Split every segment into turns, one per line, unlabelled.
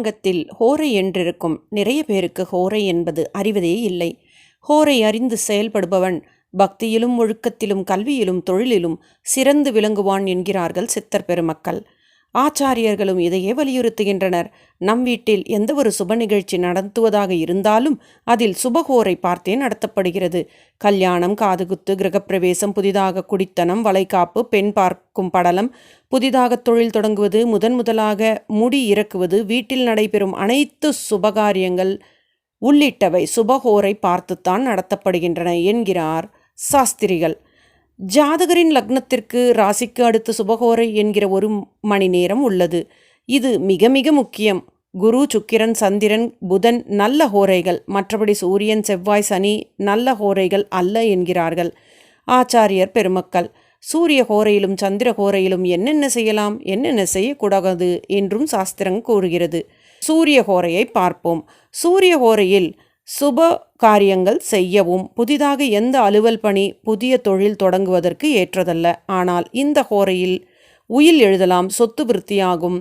பஞ்சாங்கத்தில் ஹோரை என்றிருக்கும் நிறைய பேருக்கு ஹோரை என்பது அறிவதே இல்லை. ஹோரை அறிந்து செயல்படுபவன் பக்தியிலும் ஒழுக்கத்திலும் கல்வியிலும் தொழிலிலும் சிறந்து விளங்குவான் என்கிறார்கள் சித்தர் பெருமக்கள். ஆச்சாரியர்களும் இதையே வலியுறுத்துகின்றனர். நம் வீட்டில் எந்த ஒரு சுப நிகழ்ச்சி நடத்துவதாக இருந்தாலும் அதில் சுபகோரை பார்த்தே நடத்தப்படுகிறது. கல்யாணம் காதுகுத்து கிரகப்பிரவேசம் புதிதாக குடித்தனம் வளைகாப்பு பெண் பார்க்கும் படலம் புதிதாக தொழில் தொடங்குவது முதன் முதலாக முடி இறக்குவது வீட்டில் நடைபெறும் அனைத்து சுபகாரியங்கள் உள்ளிட்டவை சுபகோரை பார்த்துத்தான் நடத்தப்படுகின்றன என்கிறார் சாஸ்திரிகள். ஜாதகரின் லக்னத்திற்கு ராசிக்கு அடுத்து சுபகோரை என்கிற ஒரு மணி நேரம் உள்ளது. இது மிக மிக முக்கியம். குரு சுக்கிரன் சந்திரன் புதன் நல்ல ஹோரைகள். மற்றபடி சூரியன் செவ்வாய் சனி நல்ல ஹோரைகள் அல்ல என்கிறார்கள். ஆச்சாரியர் பெருமக்கள் சூரிய ஹோரையிலும் சந்திர ஹோரையிலும் என்னென்ன செய்யலாம் என்னென்ன செய்யக்கூடாது என்றும் சாஸ்திரம் கூறுகிறது. சூரிய ஹோரையை பார்ப்போம். சூரிய ஹோரையில் சுப காரியங்கள் செய்யவும் புதிதாக எந்த அலுவல் பணி புதிய தொழில் தொடங்குவதற்கு ஏற்றதல்ல. ஆனால் இந்த ஹோரையில் உயில் எழுதலாம் சொத்து விருத்தியாகும்.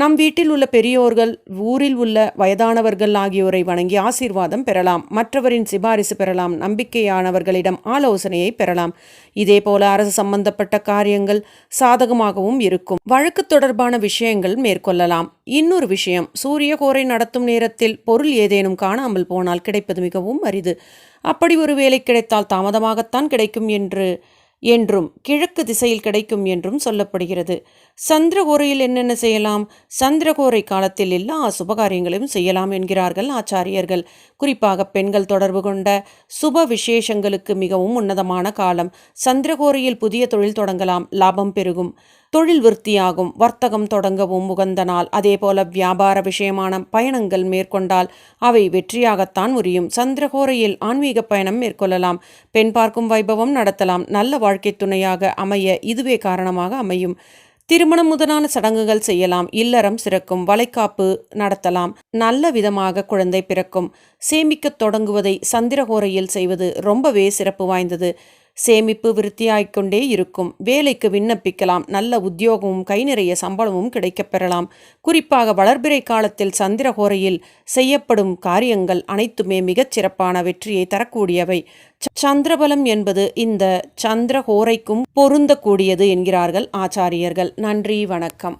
நம் வீட்டில் உள்ள பெரியோர்கள் ஊரில் உள்ள வயதானவர்கள் ஆகியோரை வணங்கி ஆசீர்வாதம் பெறலாம். மற்றவரின் சிபாரிசு பெறலாம். நம்பிக்கையானவர்களிடம் ஆலோசனையை பெறலாம். இதேபோல அரசு சம்பந்தப்பட்ட காரியங்கள் சாதகமாகவும் இருக்கும். வழக்கு தொடர்பான விஷயங்கள் மேற்கொள்ளலாம். இன்னொரு விஷயம் சூரிய கோரை நடத்தும் நேரத்தில் பொருள் ஏதேனும் காணாமல் போனால் கிடைப்பது மிகவும் அரிது. அப்படி ஒரு வேலை கிடைத்தால் தாமதமாகத்தான் கிடைக்கும் என்று என்றும் கிழக்கு திசையில் கிடைக்கும் என்றும் சொல்லப்படுகிறது. சந்திரகோரையில் என்னென்ன செய்யலாம்? சந்திரகோரை காலத்தில் எல்லா சுபகாரியங்களையும் செய்யலாம் என்கிறார்கள் ஆச்சாரியர்கள். குறிப்பாக பெண்கள் தொடர்பு கொண்ட சுப விசேஷங்களுக்கு மிகவும் உன்னதமான காலம். சந்திரகோரையில் புதிய தொழில் தொடங்கலாம். லாபம் பெருகும். தொழில் விருத்தியாகும் வர்த்தகம் தொடங்கவும் உகந்த நாள் அதேபோல வியாபார விஷயமான பயணங்கள் மேற்கொண்டால் அவை வெற்றியாகத்தான் முடியும் சந்திரகோரையில் ஆன்மீக பயணம் மேற்கொள்ளலாம். பெண் பார்க்கும் வைபவம் நடத்தலாம். நல்ல வாழ்க்கை துணையாக அமைய இதுவே காரணமாக அமையும். திருமணம் முதலான சடங்குகள் செய்யலாம். இல்லறம் சிறக்கும். வளைக்காப்பு நடத்தலாம். நல்ல விதமாக குழந்தை பிறக்கும். சேமிக்கத் தொடங்குவதை சந்திரகோரையில் செய்வது ரொம்பவே சிறப்பு வாய்ந்தது. சேமிப்பு விருத்தியாய்க்கொண்டே இருக்கும். வேலைக்கு விண்ணப்பிக்கலாம். நல்ல உத்தியோகமும் கை நிறைய சம்பளமும் கிடைக்கப் பெறலாம். குறிப்பாக வளர்பிறை காலத்தில் சந்திரகோரையில் செய்யப்படும் காரியங்கள் அனைத்துமே மிகச் சிறப்பான வெற்றியை தரக்கூடியவை. சந்திரபலம் என்பது இந்த சந்திரகோரைக்கும் பொருந்தக்கூடியது என்கிறார்கள் ஆச்சாரியர்கள். நன்றி வணக்கம்.